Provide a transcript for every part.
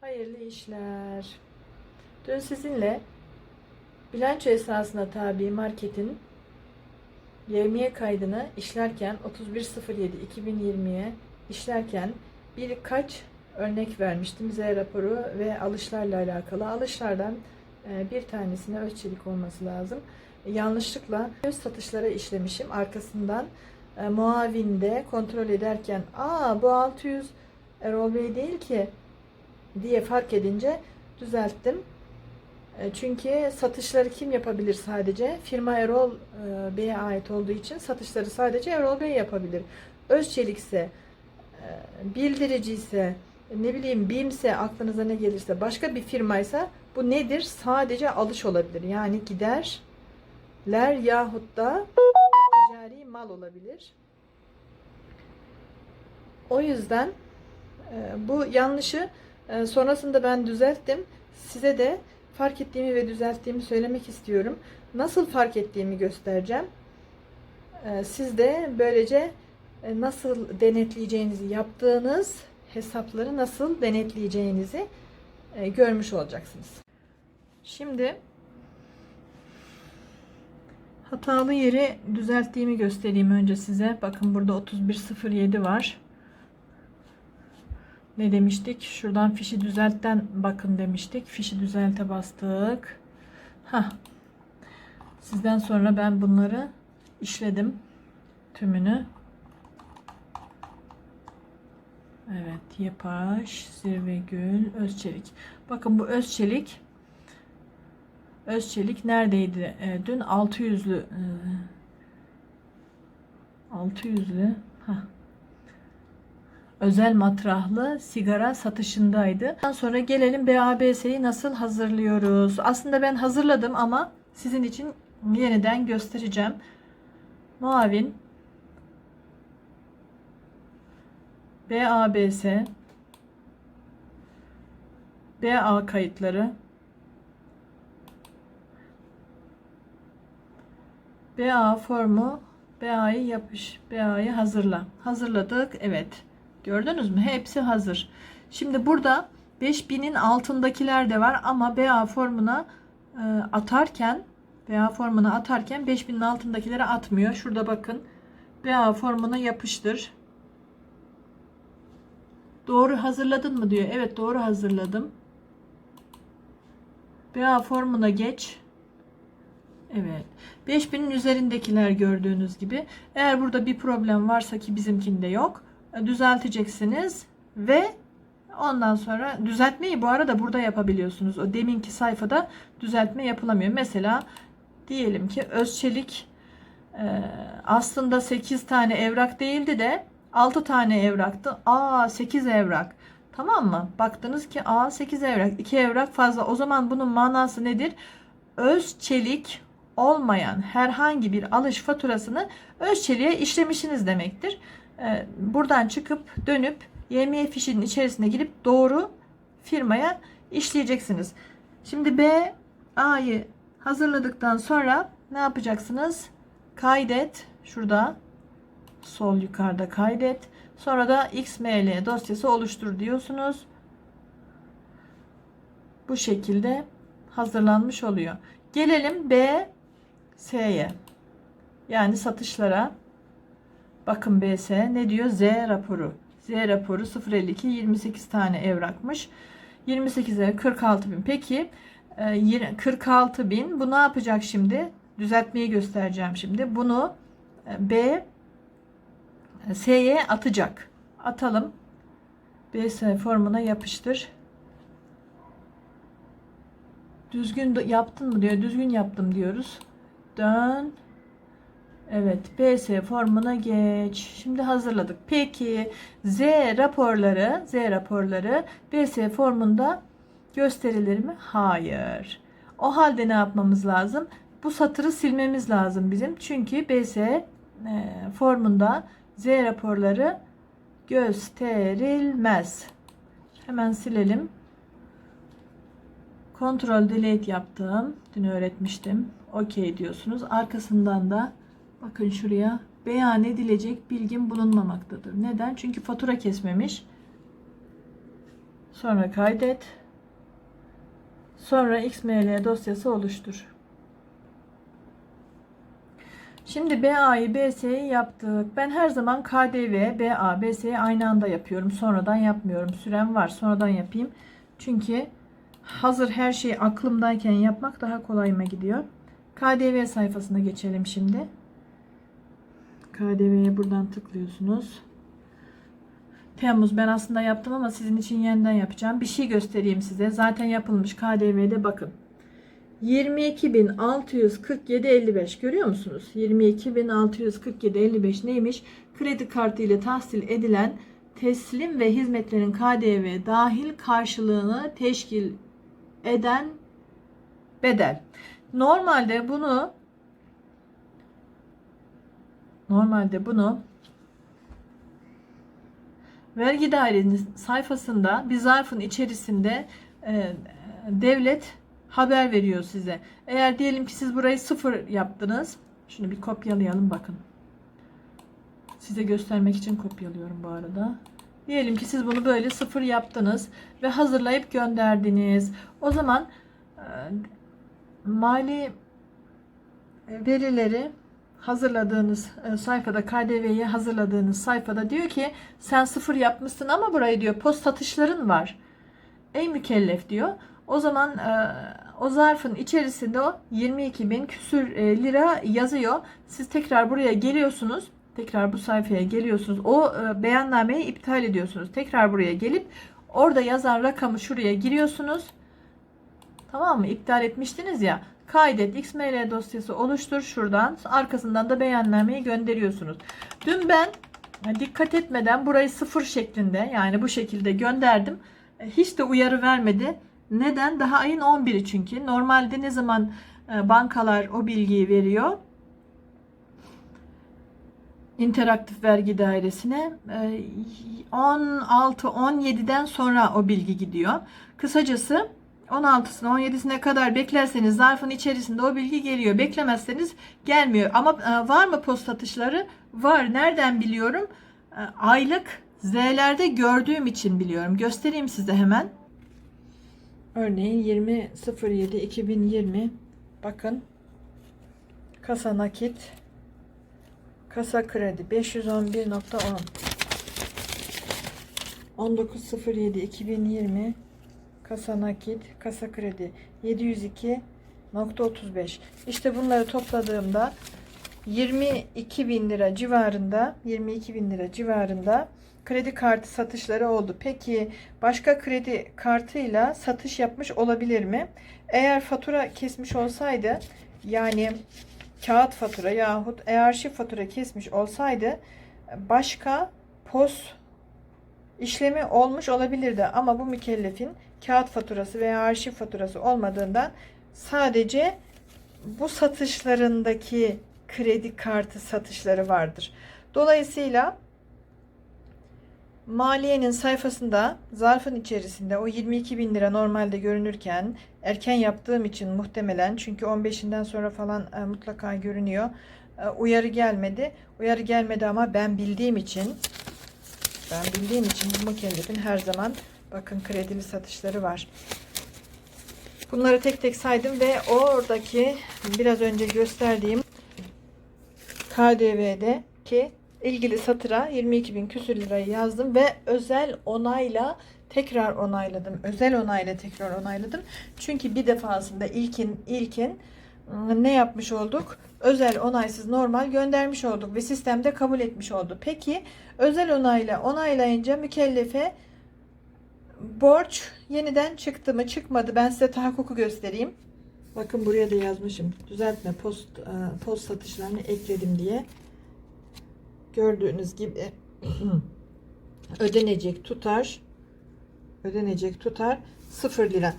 Hayırlı işler. Dün sizinle bilanço esasına tabi marketin yevmiye kaydını işlerken 31.07.2020'ye işlerken birkaç örnek vermiştim. Z raporu ve alışlarla alakalı. Alışlardan e, bir tanesine ölçelik olması lazım. Yanlışlıkla öz satışlara işlemişim. Arkasından e, muavinde kontrol ederken aa bu 600 Erol Bey değil ki diye fark edince düzelttim. E, Çünkü satışları kim yapabilir sadece? Firma Erol e, Bey'e ait olduğu için satışları sadece Erol Bey yapabilir. Özçelik ise, e, bildirici ise, ne bileyim BİM'se aklınıza ne gelirse başka bir firmaysa bu nedir? Sadece alış olabilir. Yani giderler yahut da ticari mal olabilir. O yüzden bu yanlışı e, sonrasında ben düzelttim. Size de fark ettiğimi ve düzelttiğimi söylemek istiyorum. Nasıl fark ettiğimi göstereceğim. E, Siz de böylece e, nasıl denetleyeceğinizi, yaptığınız hesapları nasıl denetleyeceğinizi e, görmüş olacaksınız. Şimdi hatalı yeri düzelttiğimi göstereyim önce size. Bakın burada 3107 var ne demiştik? Şuradan fişi düzeltten bakın demiştik. Fişi düzelte bastık. Ha. Sizden sonra ben bunları işledim. Tümünü. Evet. Yepaş, Zirvegül, Özçelik. Bakın bu Özçelik Özçelik neredeydi? E, dün 600'lü e, 600'lü ha özel matrahlı sigara satışındaydı. Ondan sonra gelelim BABS'yi nasıl hazırlıyoruz. Aslında ben hazırladım ama sizin için yeniden göstereceğim. Muavin BABS BA kayıtları BA formu BA'yı yapış. BA'yı hazırla. Hazırladık. Evet. Gördünüz mü? Hepsi hazır. Şimdi burada 5000'in altındakiler de var ama BA formuna e, atarken BA formuna atarken 5000'in altındakileri atmıyor. Şurada bakın. BA formuna yapıştır. Doğru hazırladın mı diyor. Evet doğru hazırladım. BA formuna geç. Evet. 5000'in üzerindekiler gördüğünüz gibi. Eğer burada bir problem varsa ki bizimkinde yok düzelteceksiniz ve ondan sonra düzeltmeyi bu arada burada yapabiliyorsunuz. O deminki sayfada düzeltme yapılamıyor. Mesela diyelim ki Özçelik e, aslında 8 tane evrak değildi de 6 tane evraktı. Aa 8 evrak. Tamam mı? Baktınız ki aa 8 evrak. 2 evrak fazla. O zaman bunun manası nedir? Özçelik olmayan herhangi bir alış faturasını özçeliğe işlemişsiniz demektir. Ee, buradan çıkıp dönüp YME fişinin içerisine girip doğru firmaya işleyeceksiniz. Şimdi B A'yı hazırladıktan sonra ne yapacaksınız? Kaydet şurada sol yukarıda kaydet. Sonra da XML dosyası oluştur diyorsunuz. Bu şekilde hazırlanmış oluyor. Gelelim B S'ye. Yani satışlara. Bakın BS ne diyor? Z raporu. Z raporu 052 28 tane evrakmış. 28'e 46 bin. Peki 46 e, bin. Bu ne yapacak şimdi? Düzeltmeyi göstereceğim şimdi. Bunu e, B e, S'ye atacak. Atalım. BS formuna yapıştır. Düzgün yaptın mı diyor. Düzgün yaptım diyoruz. Dön. Evet, BS formuna geç. Şimdi hazırladık. Peki Z raporları, Z raporları BS formunda gösterilir mi? Hayır. O halde ne yapmamız lazım? Bu satırı silmemiz lazım bizim. Çünkü BS e, formunda Z raporları gösterilmez. Hemen silelim. Kontrol delete yaptım. Dün öğretmiştim. OK diyorsunuz. Arkasından da Bakın şuraya beyan edilecek bilgin bulunmamaktadır. Neden? Çünkü fatura kesmemiş. Sonra kaydet. Sonra XML dosyası oluştur. Şimdi BA'yı BS'yi yaptık. Ben her zaman KDV, BA, BS'yi aynı anda yapıyorum. Sonradan yapmıyorum. Sürem var. Sonradan yapayım. Çünkü hazır her şeyi aklımdayken yapmak daha kolayıma gidiyor. KDV sayfasına geçelim şimdi. KDV'ye buradan tıklıyorsunuz. Temmuz ben aslında yaptım ama sizin için yeniden yapacağım. Bir şey göstereyim size. Zaten yapılmış KDV'de bakın. 22.647.55 görüyor musunuz? 22.647.55 neymiş? Kredi kartı ile tahsil edilen teslim ve hizmetlerin KDV dahil karşılığını teşkil eden bedel. Normalde bunu normalde bunu vergi dairenin sayfasında bir zarfın içerisinde e, devlet haber veriyor size. Eğer diyelim ki siz burayı sıfır yaptınız. Şunu bir kopyalayalım bakın. Size göstermek için kopyalıyorum bu arada. Diyelim ki siz bunu böyle sıfır yaptınız ve hazırlayıp gönderdiniz. O zaman e, mali verileri hazırladığınız e, sayfada KDV'yi hazırladığınız sayfada diyor ki sen sıfır yapmışsın ama burayı diyor post satışların var. Ey mükellef diyor. O zaman e, o zarfın içerisinde o 22 bin küsür e, lira yazıyor. Siz tekrar buraya geliyorsunuz. Tekrar bu sayfaya geliyorsunuz. O beyannameyi iptal ediyorsunuz. Tekrar buraya gelip orada yazan rakamı şuraya giriyorsunuz. Tamam mı? İptal etmiştiniz ya. Kaydet XML dosyası oluştur şuradan. Arkasından da beyannameyi gönderiyorsunuz. Dün ben e, dikkat etmeden burayı sıfır şeklinde yani bu şekilde gönderdim. E, Hiç de uyarı vermedi. Neden? Daha ayın 11'i çünkü. Normalde ne zaman e, bankalar o bilgiyi veriyor? interaktif vergi dairesine 16-17'den sonra o bilgi gidiyor. Kısacası 16'sına 17'sine kadar beklerseniz zarfın içerisinde o bilgi geliyor. Beklemezseniz gelmiyor. Ama e, var mı post atışları? Var. Nereden biliyorum? E, Aylık Z'lerde gördüğüm için biliyorum. Göstereyim size hemen. Örneğin 20.07.2020 bakın kasa nakit kasa kredi 511.10 19.07.2020 kasa nakit kasa kredi 702.35 işte bunları topladığımda 22 bin lira civarında 22 bin lira civarında kredi kartı satışları oldu. Peki başka kredi kartıyla satış yapmış olabilir mi? Eğer fatura kesmiş olsaydı yani kağıt fatura yahut e-arşiv fatura kesmiş olsaydı başka POS işlemi olmuş olabilirdi. Ama bu mükellefin kağıt faturası veya arşiv faturası olmadığından sadece bu satışlarındaki kredi kartı satışları vardır. Dolayısıyla Maliyenin sayfasında zarfın içerisinde o 22 bin lira normalde görünürken erken yaptığım için muhtemelen çünkü 15'inden sonra falan e, mutlaka görünüyor. E, uyarı gelmedi. Uyarı gelmedi ama ben bildiğim için ben bildiğim için bu mükellefin her zaman bakın kredili satışları var. Bunları tek tek saydım ve oradaki biraz önce gösterdiğim KDV'de ki ilgili satıra 22 bin küsür lirayı yazdım ve özel onayla tekrar onayladım. Özel onayla tekrar onayladım. Çünkü bir defasında ilkin ilkin ıı, ne yapmış olduk? Özel onaysız normal göndermiş olduk ve sistemde kabul etmiş oldu. Peki özel onayla onaylayınca mükellefe borç yeniden çıktı mı çıkmadı ben size tahakkuku göstereyim. Bakın buraya da yazmışım. Düzeltme post ıı, post satışlarını ekledim diye. Gördüğünüz gibi ödenecek tutar ödenecek tutar 0 lira.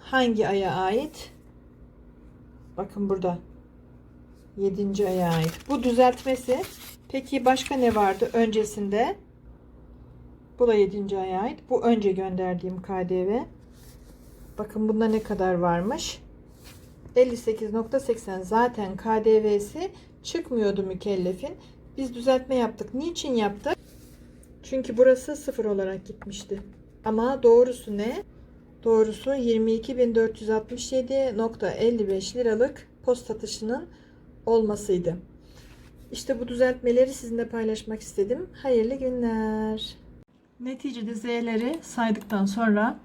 Hangi aya ait? Bakın burada 7. aya ait. Bu düzeltmesi. Peki başka ne vardı öncesinde? Bu da 7. aya ait. Bu önce gönderdiğim KDV. Bakın bunda ne kadar varmış? 58.80 zaten KDV'si çıkmıyordu mükellefin. Biz düzeltme yaptık. Niçin yaptık? Çünkü burası sıfır olarak gitmişti. Ama doğrusu ne? Doğrusu 22.467.55 liralık post satışının olmasıydı. İşte bu düzeltmeleri sizinle paylaşmak istedim. Hayırlı günler. Neticede Z'leri saydıktan sonra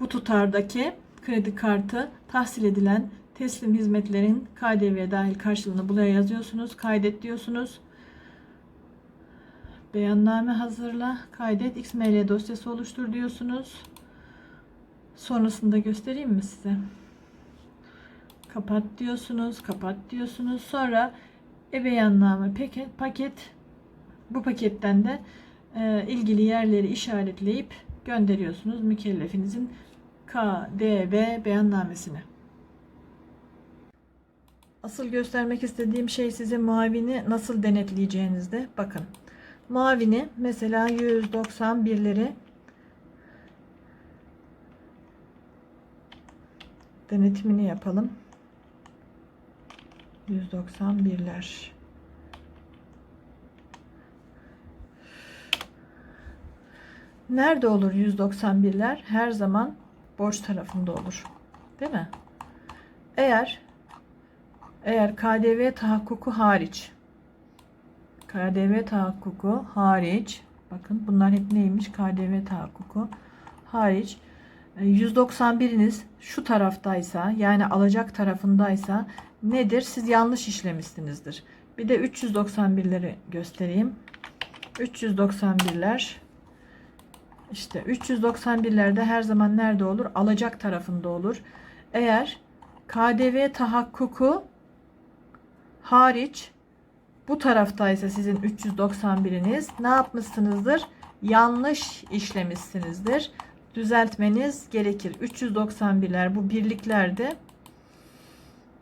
bu tutardaki kredi kartı tahsil edilen teslim hizmetlerin KDV dahil karşılığını buraya yazıyorsunuz. Kaydet diyorsunuz. Beyanname hazırla, kaydet, XML dosyası oluştur diyorsunuz. Sonrasında göstereyim mi size? Kapat diyorsunuz, kapat diyorsunuz. Sonra e-beyanname paket, paket bu paketten de e, ilgili yerleri işaretleyip gönderiyorsunuz mükellefinizin KDV beyannamesini. Asıl göstermek istediğim şey size muavini nasıl denetleyeceğinizde. Bakın. Muavini mesela 191'leri denetimini yapalım. 191'ler. Nerede olur 191'ler? Her zaman borç tarafında olur. Değil mi? Eğer eğer KDV tahakkuku hariç KDV tahakkuku hariç bakın bunlar hep neymiş KDV tahakkuku hariç 191'iniz şu taraftaysa yani alacak tarafındaysa nedir? Siz yanlış işlemişsinizdir. Bir de 391'leri göstereyim. 391'ler işte 391'lerde her zaman nerede olur? Alacak tarafında olur. Eğer KDV tahakkuku hariç bu taraftaysa sizin 391'iniz ne yapmışsınızdır? Yanlış işlemişsinizdir. Düzeltmeniz gerekir. 391'ler bu birliklerde.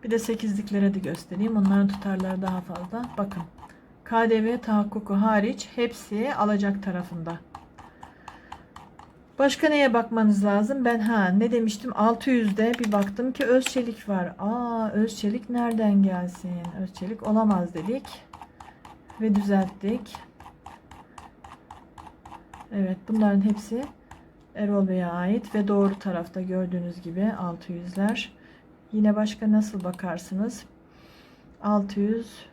Bir de 8'liklere de göstereyim. Onların tutarları daha fazla. Bakın. KDV tahakkuku hariç hepsi alacak tarafında. Başka neye bakmanız lazım? Ben ha ne demiştim? 600'de bir baktım ki özçelik var. Aa özçelik nereden gelsin? Özçelik olamaz dedik. Ve düzelttik. Evet bunların hepsi Erol Bey'e ait ve doğru tarafta gördüğünüz gibi 600'ler. Yine başka nasıl bakarsınız? 600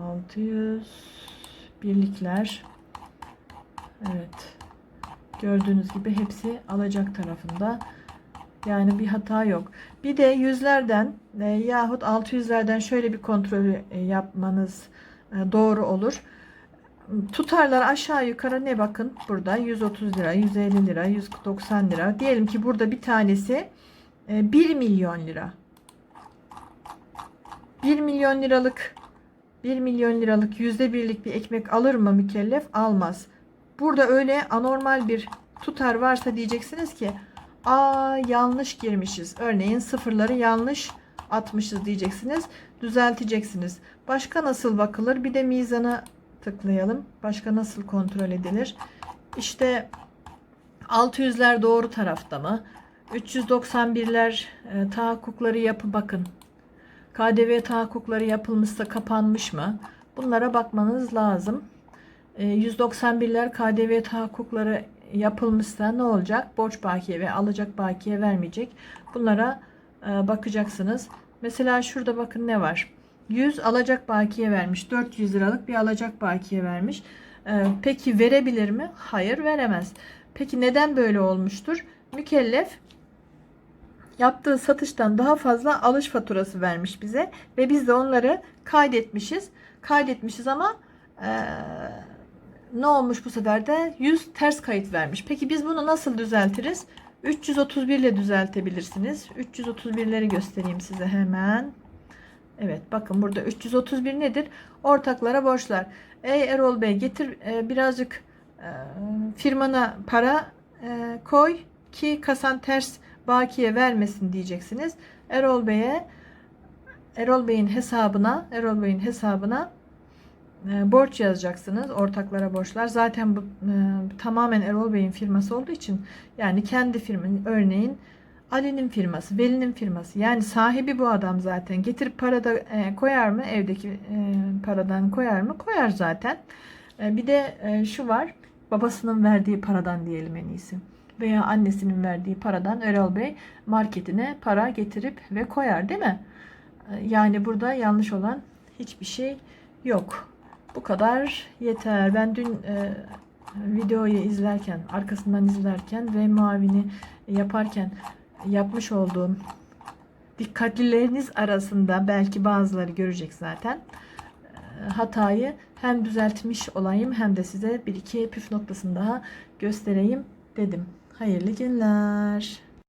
600 birlikler Evet. Gördüğünüz gibi hepsi alacak tarafında. Yani bir hata yok. Bir de yüzlerden e, yahut 600'lerden şöyle bir kontrol e, yapmanız e, doğru olur. Tutarlar aşağı yukarı ne bakın burada 130 lira, 150 lira, 190 lira. Diyelim ki burada bir tanesi e, 1 milyon lira. 1 milyon liralık 1 milyon liralık yüzde birlik bir ekmek alır mı mükellef? Almaz. Burada öyle anormal bir tutar varsa diyeceksiniz ki aa yanlış girmişiz. Örneğin sıfırları yanlış atmışız diyeceksiniz. Düzelteceksiniz. Başka nasıl bakılır? Bir de mizana tıklayalım. Başka nasıl kontrol edilir? İşte 600'ler doğru tarafta mı? 391'ler e, tahakkukları yapı bakın. KDV tahakkukları yapılmışsa kapanmış mı? Bunlara bakmanız lazım. 191'ler e, KDV tahakkukları yapılmışsa ne olacak? Borç bakiye ve alacak bakiye vermeyecek. Bunlara e, bakacaksınız. Mesela şurada bakın ne var? 100 alacak bakiye vermiş. 400 liralık bir alacak bakiye vermiş. E, peki verebilir mi? Hayır veremez. Peki neden böyle olmuştur? Mükellef yaptığı satıştan daha fazla alış faturası vermiş bize ve biz de onları kaydetmişiz. Kaydetmişiz ama ee, ne olmuş bu sefer de 100 ters kayıt vermiş. Peki biz bunu nasıl düzeltiriz? 331 ile düzeltebilirsiniz. 331'leri göstereyim size hemen. Evet bakın burada 331 nedir? Ortaklara borçlar. Ey Erol Bey getir e, birazcık e, firmana para e, koy ki kasan ters bakiye vermesin diyeceksiniz. Erol Bey'e Erol Bey'in hesabına Erol Bey'in hesabına borç yazacaksınız. Ortaklara borçlar. Zaten bu e, tamamen Erol Bey'in firması olduğu için yani kendi firmanın örneğin Ali'nin firması, Veli'nin firması. Yani sahibi bu adam zaten. Getirip parada e, koyar mı? Evdeki e, paradan koyar mı? Koyar zaten. Bir de şu var. Babasının verdiği paradan diyelim en iyisi. Veya annesinin verdiği paradan Erol Bey marketine para getirip ve koyar değil mi? Yani burada yanlış olan hiçbir şey yok. Bu kadar yeter. Ben dün e, videoyu izlerken, arkasından izlerken ve mavini yaparken yapmış olduğum dikkatlileriniz arasında belki bazıları görecek zaten e, hatayı hem düzeltmiş olayım hem de size bir iki püf noktasını daha göstereyim dedim. Hayırlı günler.